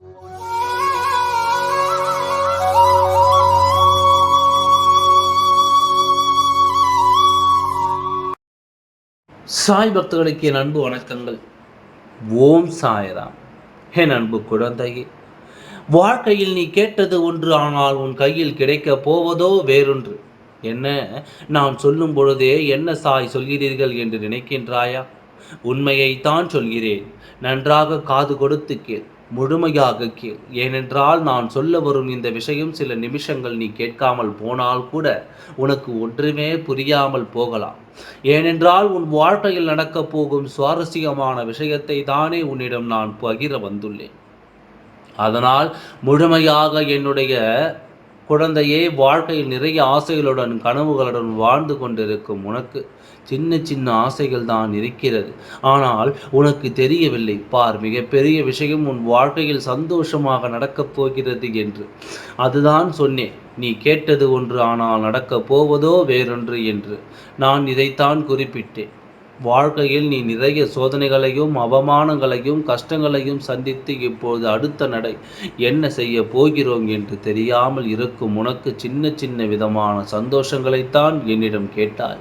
சாய் பக்தர்களுக்கு என் அன்பு வணக்கங்கள். ஓம் சாயராம். என் அன்பு குழந்தையே வாழ்க்கையில் நீ கேட்டது ஒன்று ஆனால் உன் கையில் கிடைக்கப் போவதோ வேறொன்று. என்ன நான் சொல்லும் பொழுதே என்ன சாய் சொல்கிறீர்கள் என்று நினைக்கின்றாயா? உண்மையைத்தான் சொல்கிறேன். நன்றாக காது கொடுத்து கேள். முழுமையாக கேள் ஏனென்றால் நான் சொல்ல வரும் இந்த விஷயம் சில நிமிஷங்கள் நீ கேட்காமல் போனால் கூட உனக்கு ஒன்றுமே புரியாமல் போகலாம். ஏனென்றால் உன் வாழ்க்கையில் நடக்கப் போகும் சுவாரஸ்யமான விஷயத்தை தானே உன்னிடம் நான் பகிர வந்துள்ளேன். அதனால் முழுமையாக என்னுடைய குழந்தையே வாழ்க்கையில் நிறைய ஆசைகளுடன் கனவுகளுடன் வாழ்ந்து கொண்டிருக்கும் உனக்கு சின்ன சின்ன ஆசைகள் தான் இருக்கிறது. ஆனால் உனக்கு தெரியவில்லை. பார் மிகப்பெரிய விஷயம் உன் வாழ்க்கையில் சந்தோஷமாக நடக்கப் போகிறது என்று. அதுதான் சொன்னேன். நீ கேட்டது ஒன்று ஆனால் நடக்கப் போவதோ வேறொன்று என்று. நான் இதைத்தான் குறிப்பிட்டேன். வாழ்க்கையில் நீ நிறைய சோதனைகளையும் அவமானங்களையும் கஷ்டங்களையும் சந்தித்து இப்போது அடுத்த நடை என்ன செய்ய போகிறோம் என்று தெரியாமல் இருக்கும் உனக்கு சின்ன சின்ன விதமான சந்தோஷங்களைத்தான் என்னிடம் கேட்டாய்.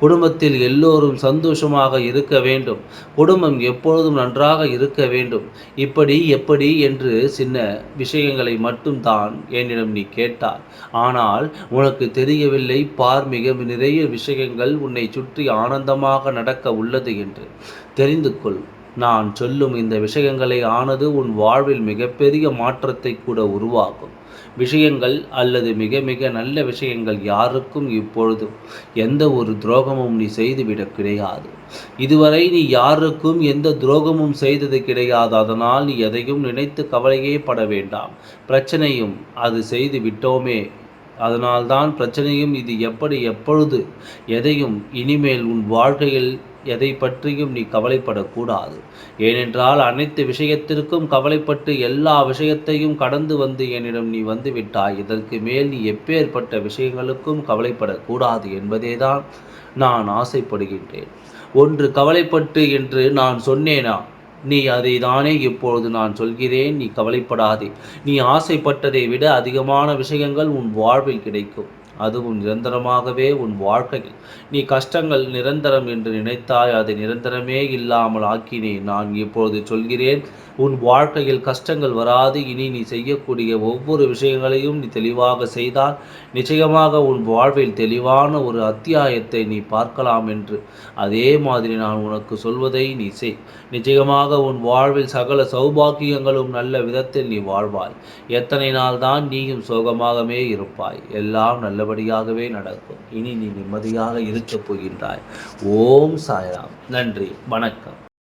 குடும்பத்தில் எல்லோரும் சந்தோஷமாக இருக்க வேண்டும். குடும்பம் எப்பொழுதும் நன்றாக இருக்க வேண்டும். இப்படி எப்படி என்று சின்ன விஷயங்களை மட்டும் தான் என்னிடம் நீ கேட்டார் ஆனால் உனக்கு தெரியவில்லை பார் மிக நிறைய விஷயங்கள் உன்னை சுற்றி ஆனந்தமாக நடக்க உள்ளது என்று. தெரிந்து கொள். நான் சொல்லும் இந்த விஷயங்களை ஆனது உன் வாழ்வில் மிகப்பெரிய மாற்றத்தை கூட உருவாக்கும். விஷயங்கள் அல்லது மிக மிக நல்ல விஷயங்கள் யாருக்கும் இப்பொழுதும் எந்த ஒரு துரோகமும் நீ செய்துவிட கிடையாது. இதுவரை நீ யாருக்கும் எந்த துரோகமும் செய்தது கிடையாது. அதனால் நீ எதையும் நினைத்து கவலையே பட வேண்டாம். பிரச்சனையும் அது செய்து விட்டோமே அதனால்தான் பிரச்சனையும் இது எப்படி எப்பொழுது எதையும் இனிமேல் உன் வாழ்க்கையில் எதை பற்றியும் நீ கவலைப்படக்கூடாது. ஏனென்றால் அனைத்து விஷயத்திற்கும் கவலைப்பட்டு எல்லா விஷயத்தையும் கடந்து வந்து என்னிடம் நீ வந்து விட்டாய் இதற்கு மேல் நீ எப்பேற்பட்ட விஷயங்களுக்கும் கவலைப்படக்கூடாது என்பதேதான் நான் ஆசைப்படுகின்றேன். ஒன்று கவலைப்பட்டு என்று நான் சொன்னேனா? நீ அதை தானே இப்பொழுது நான் சொல்கிறேன் நீ கவலைப்படாதே. நீ ஆசைப்பட்டதை விட அதிகமான விஷயங்கள் உன் வாழ்வில் கிடைக்கும். அதுவும் நிரந்தரமாகவே உன் வாழ்க்கையில். நீ கஷ்டங்கள் நிரந்தரம் என்று நினைத்தாய் அதை நிரந்தரமே இல்லாமல் ஆக்கினேன். நான் இப்பொழுது சொல்கிறேன் உன் வாழ்க்கையில் கஷ்டங்கள் வராது. இனி நீ செய்யக்கூடிய ஒவ்வொரு விஷயங்களையும் நீ தெளிவாக செய்தால் நிச்சயமாக உன் வாழ்வில் தெளிவான ஒரு அத்தியாயத்தை நீ பார்க்கலாம் என்று. அதே மாதிரி நான் உனக்கு சொல்வதை நீ செய். நிச்சயமாக உன் வாழ்வில் சகல சௌபாக்கியங்களும் நல்ல விதத்தில் நீ வாழ்வாய். எத்தனை நாள் தான் நீயும் சோகமாகவே இருப்பாய். எல்லாம் நல்ல நல்லபடியாகவே நடக்கும். இனி நீ நிம்மதியாக இருக்கப் போகின்றாய். ஓம் சாய்ராம். நன்றி. வணக்கம்.